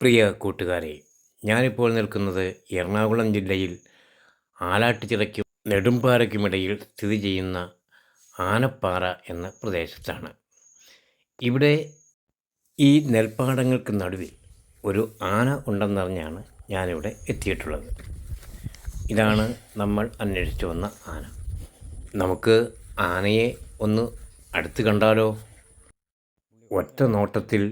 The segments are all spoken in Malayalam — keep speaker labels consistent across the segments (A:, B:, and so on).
A: പ്രിയ കൂട്ടുകാരെ ഞാനിപ്പോൾ നിൽക്കുന്നത് എറണാകുളം ജില്ലയിൽ ആലാട്ടുചിറയ്ക്കും നെടുമ്പാറയ്ക്കുമിടയിൽ സ്ഥിതി ചെയ്യുന്ന ആനപ്പാറ എന്ന പ്രദേശത്താണ്. ഇവിടെ ഈ നെൽപ്പാടങ്ങൾക്ക് നടുവിൽ ഒരു ആന ഉണ്ടെന്നറിഞ്ഞാണ് ഞാനിവിടെ എത്തിയിട്ടുള്ളത്. ഇതാണ് നമ്മൾ അന്വേഷിച്ചു വന്ന ആന. നമുക്ക് ആനയെ ഒന്ന് അടുത്ത് കണ്ടാലോ? ഒറ്റ നോട്ടത്തിൽ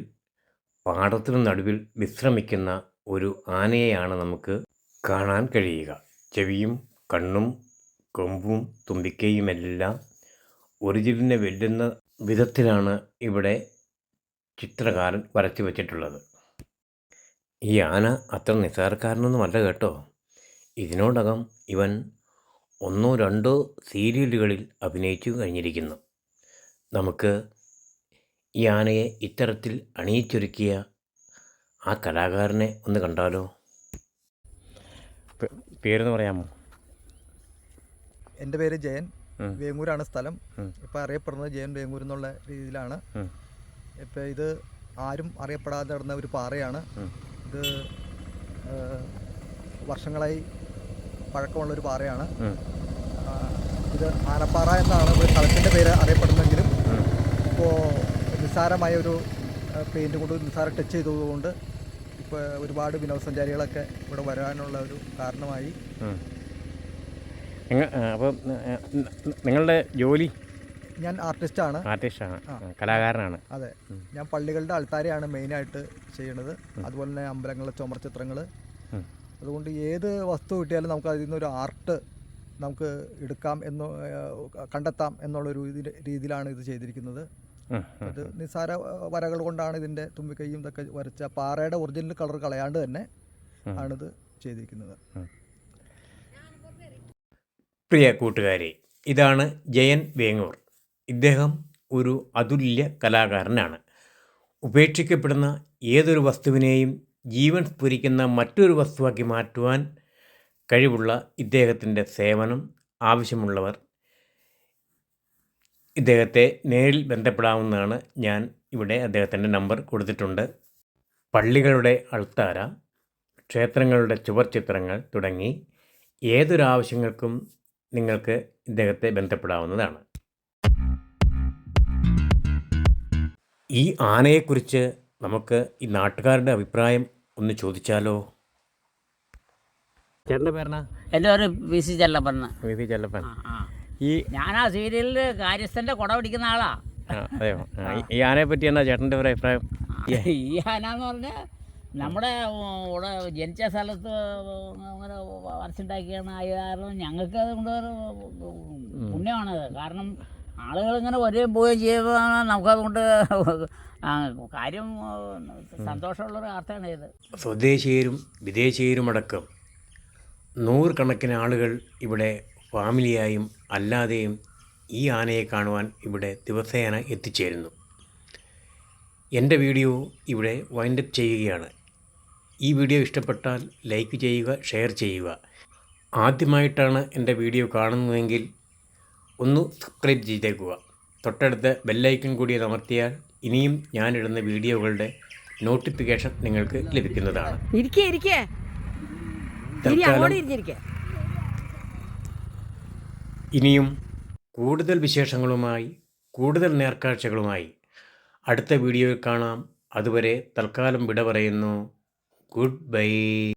A: പാടത്തിനു നടുവിൽ വിശ്രമിക്കുന്ന ഒരു ആനയെയാണ് നമുക്ക് കാണാൻ കഴിയുക. ചെവിയും കണ്ണും കൊമ്പും തുമ്പിക്കയുമെല്ലാം ഒറിജിനെ വെല്ലുന്ന വിധത്തിലാണ് ഇവിടെ ചിത്രകാരൻ വരച്ചു വച്ചിട്ടുള്ളത്. ഈ ആന അത്ര നിസ്സാരക്കാരനൊന്നുമല്ല കേട്ടോ. ഇതിനോടകം ഇവൻ ഒന്നോ രണ്ടോ സീരിയലുകളിൽ അഭിനയിച്ചു കഴിഞ്ഞിരിക്കുന്നു. നമുക്ക് ഈ ആനയെ ഇത്തരത്തിൽ അണിയിച്ചൊരുക്കിയ ആ കലാകാരനെ ഒന്ന് കണ്ടാലോ? പേരെന്ന് പറയാമോ?
B: എന്റെ പേര് ജയൻ. വേങ്ങൂരാണ് സ്ഥലം. ഇപ്പം അറിയപ്പെടുന്നത് ജയൻ വേങ്ങൂർ എന്നുള്ള രീതിയിലാണ്. ഇപ്പം ഇത് ആരും അറിയപ്പെടാതെ നടന്ന ഒരു പാറയാണ്. ഇത് വർഷങ്ങളായി പഴക്കമുള്ള
A: ഒരു
B: പാറയാണ് ഇത് ആനപ്പാറ എന്നാണ് ഒരു സ്ഥലത്തിന്റെ പേര് അറിയപ്പെടുന്നെങ്കിലും. ഇപ്പോൾ നിസ്സാരമായ ഒരു പെയിന്റ് കൊണ്ട് നിസ്സാര ടച്ച് ചെയ്തതുകൊണ്ട് ഇപ്പോൾ ഒരുപാട് വിനോദസഞ്ചാരികളൊക്കെ ഇവിടെ വരാനുള്ള ഒരു കാരണമായി.
A: അപ്പോൾ നിങ്ങളുടെ ജോലി?
B: ഞാൻ ആർട്ടിസ്റ്റാണ്.
A: ആർട്ടിസ്റ്റാണ്. കലാകാരനാണ്.
B: അതെ. ഞാൻ പള്ളികളുടെ ആൾക്കാരെയാണ് മെയിനായിട്ട് ചെയ്യണത്. അതുപോലെ തന്നെ അമ്പലങ്ങളിലെ ചുമർ ചിത്രങ്ങൾ അതുകൊണ്ട് ഏത് വസ്തു കിട്ടിയാലും നമുക്ക് അതിൽ നിന്നൊരു ആർട്ട് നമുക്ക് എടുക്കാം എന്ന് കണ്ടെത്താം എന്നുള്ളൊരു രീതിയിലാണ് ഇത് ചെയ്തിരിക്കുന്നത്.
A: ഉം.
B: നിസ്സാര വരകൾ കൊണ്ടാണ് ഇതിന്റെ തുമ്പിക്കൈയും ഇതൊക്കെ വരച്ച പാറയുടെ ഒറിജിനൽ കളർ കളയാണ്ട് തന്നെ ആണിത് ചെയ്തിരിക്കുന്നത്
A: പ്രിയ കൂട്ടുകാരെ ഇതാണ് ജയൻ വേങ്ങൂർ ഇദ്ദേഹം ഒരു അതുല്യ കലാകാരനാണ് ഉപേക്ഷിക്കപ്പെടുന്ന ഏതൊരു വസ്തുവിനെയും ജീവൻ സ്ഫുരിക്കുന്ന മറ്റൊരു വസ്തുവാക്കി മാറ്റുവാൻ കഴിവുള്ള ഇദ്ദേഹത്തിന്റെ സേവനം ആവശ്യമുള്ളവർ ഇദ്ദേഹത്തെ നേരിൽ ബന്ധപ്പെടാവുന്നതാണ് ഞാൻ ഇവിടെ അദ്ദേഹത്തിന്റെ നമ്പർ കൊടുത്തിട്ടുണ്ട്. പള്ളികളുടെ അൾത്താര ക്ഷേത്രങ്ങളുടെ ചുവർ ചിത്രങ്ങൾ തുടങ്ങി ഏതൊരാവശ്യങ്ങൾക്കും നിങ്ങൾക്ക് ഇദ്ദേഹത്തെ ബന്ധപ്പെടാവുന്നതാണ്. ഈ ആനയെക്കുറിച്ച് നമുക്ക് ഈ നാട്ടുകാരുടെ അഭിപ്രായം ഒന്ന് ചോദിച്ചാലോ? ചേട്ടന്റെ പേരണ
C: എന്റെ വി സി ചെല്ലപ്പന്ന്
A: വി ചെല്ലപ്പൻ.
C: ആ ആ.
A: ഈ
C: ഞാൻ ആ സീരിയലിൽ കാര്യസ്ഥന്റെ കുട പിടിക്കുന്ന ആളാ.
A: അതെയോ ഈ- ആനയെ പറ്റി എന്നാ ചേട്ടന്റെ ഒരു അഭിപ്രായം?
C: ഈ ആന എന്ന് പറഞ്ഞാൽ നമ്മുടെ ഇവിടെ ജനിച്ച സ്ഥലത്ത് അങ്ങനെ വരച്ചുണ്ടാക്കിയാണ് ആയ കാരണം ഞങ്ങൾക്ക് അത് കൊണ്ട് പുണ്യമാണത് കാരണം ആളുകൾ ഇങ്ങനെ വരികയും പോവുകയും ചെയ്യുമ്പോൾ നമുക്കതുകൊണ്ട് കാര്യം സന്തോഷമുള്ളൊരു വാർത്തയാണ് ഇത്.
A: സ്വദേശീയരും വിദേശീയരുമടക്കം നൂറുകണക്കിന് ആളുകൾ ഇവിടെ ഫാമിലിയായും അല്ലാതെയും ഈ ആനയെ കാണുവാൻ ഇവിടെ ദിവസേന എത്തിച്ചേരുന്നു. എന്റെ വീഡിയോ ഇവിടെ വൈൻഡപ്പ് ചെയ്യുകയാണ്. ഈ വീഡിയോ ഇഷ്ടപ്പെട്ടാൽ ലൈക്ക് ചെയ്യുക ഷെയർ ചെയ്യുക. ആദ്യമായിട്ടാണ് എന്റെ വീഡിയോ കാണുന്നതെങ്കിൽ ഒന്ന് സബ്സ്ക്രൈബ് ചെയ്തേക്കുക. തൊട്ടടുത്ത ബെല്ലൈക്കൺ കൂടി അമർത്തിയാൽ ഇനിയും ഞാനിടുന്ന വീഡിയോകളുടെ നോട്ടിഫിക്കേഷൻ നിങ്ങൾക്ക് ലഭിക്കുന്നതാണ്.
D: ഇരിക്കേ ഇരിക്കേ. ഇരി
A: തൽക്കാലം ഇനിയും കൂടുതൽ വിശേഷങ്ങളുമായി കൂടുതൽ നേർക്കാഴ്ചകളുമായി അടുത്ത വീഡിയോയിൽ കാണാം. അതുവരെ തൽക്കാലം വിട പറയുന്നു. Good bye.